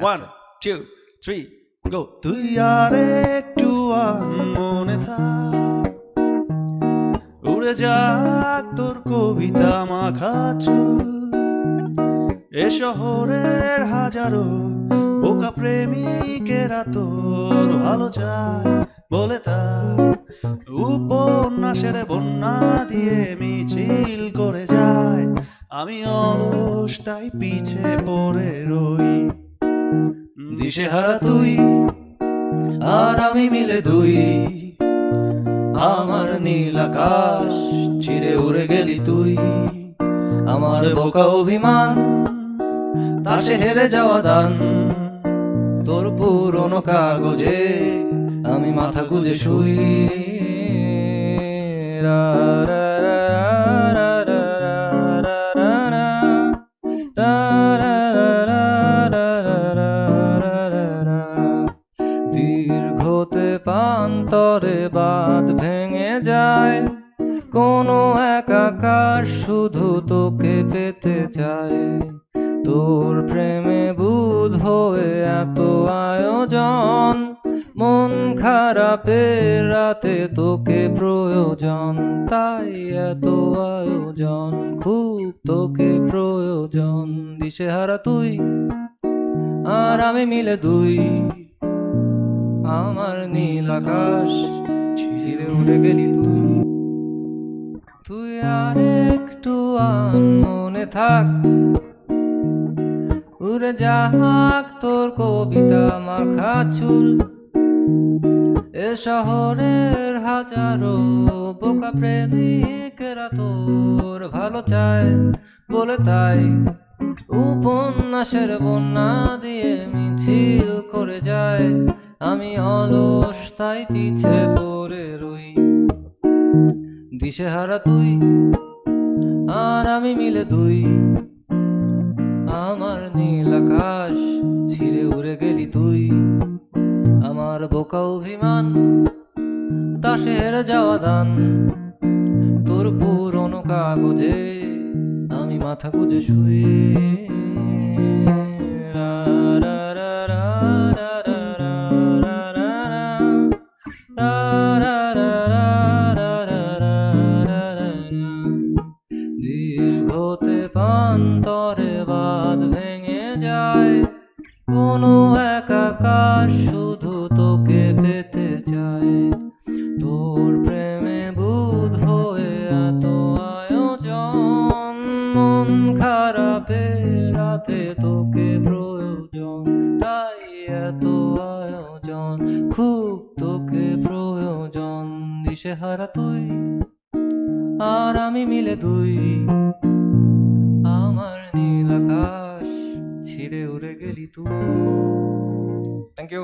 One two three go তুই আর একটু মনে থাক। উড়ে যাক তোর কবিতা মাখা চুল। এ শহরের হাজারো বোকা প্রেমিকেরা তোর ভালো চায় বলে তাই উপন্যাসের বন্যা দিয়ে মিছিল করে যায়। আমি অলস তাই পিছে পড়ে রই। দিশেহারা তুই আর আমি মিলে দুই। আমার নীল আকাশ ছিঁড়ে উড়ে গেলি তুই। আমার বোকা অভিমান তাসে হেরে যাওয়া দান। তোর পুরনো কাগজে আমি মাথা গুজে শুই। রা দীর্ঘতে পান্তরে বাদ ভেঙে যায়। কোনো এক আকাশ শুধু তোকে পেতে চায়। তোর প্রেমে বুধ হয়ে এত আয়োজন। মন খারাপের রাতে তোকে প্রয়োজন, তাই এত আয়োজন। খুব তোকে প্রয়োজন, দিশেহারা তুই আর আমি মিলে দুই। আমার নীল আকাশ ছিঁড়ে উড়ে গেলি তুই। তুই আর একটু আন মনে থাক। উড়ে যাক তোর কবিতা মাখা চুল। এ শহরের হাজারো বোকা প্রেমিকেরা তোর ভালো চায়। বলে তাই উপন্যাসের বন্যা দিয়ে মিছিল করে যায়। আমি অলস তাই পিছে পড়ে রই। দিশেহারা তুই আর আমি মিলে দুই। আমার নীল আকাশ ছিঁড়ে উড়ে গেলি তুই। আমার বোকা অভিমান তাসে হেরে যাওয়া দান তোর পুরনো কাগজে আমি মাথা গুজে শুয়ে। রা রা রা রা রা। পান্তরে বাদ ভেঙে যায়। কোনো এক আকাশ শুধু তোকে পেতে চায়। তোর প্রেমে বুধ হয়ে এত আয়োজন। মন খারাপে রাতে তোকে প্রয়োজন, তাই এত আয়োজন। খুব তোকে প্রয়োজন, দিশেহারা তুই আর আমি মিলে দুই। নীল আকাশ ছিঁড়ে উড়ে গেলি তুই। Thank you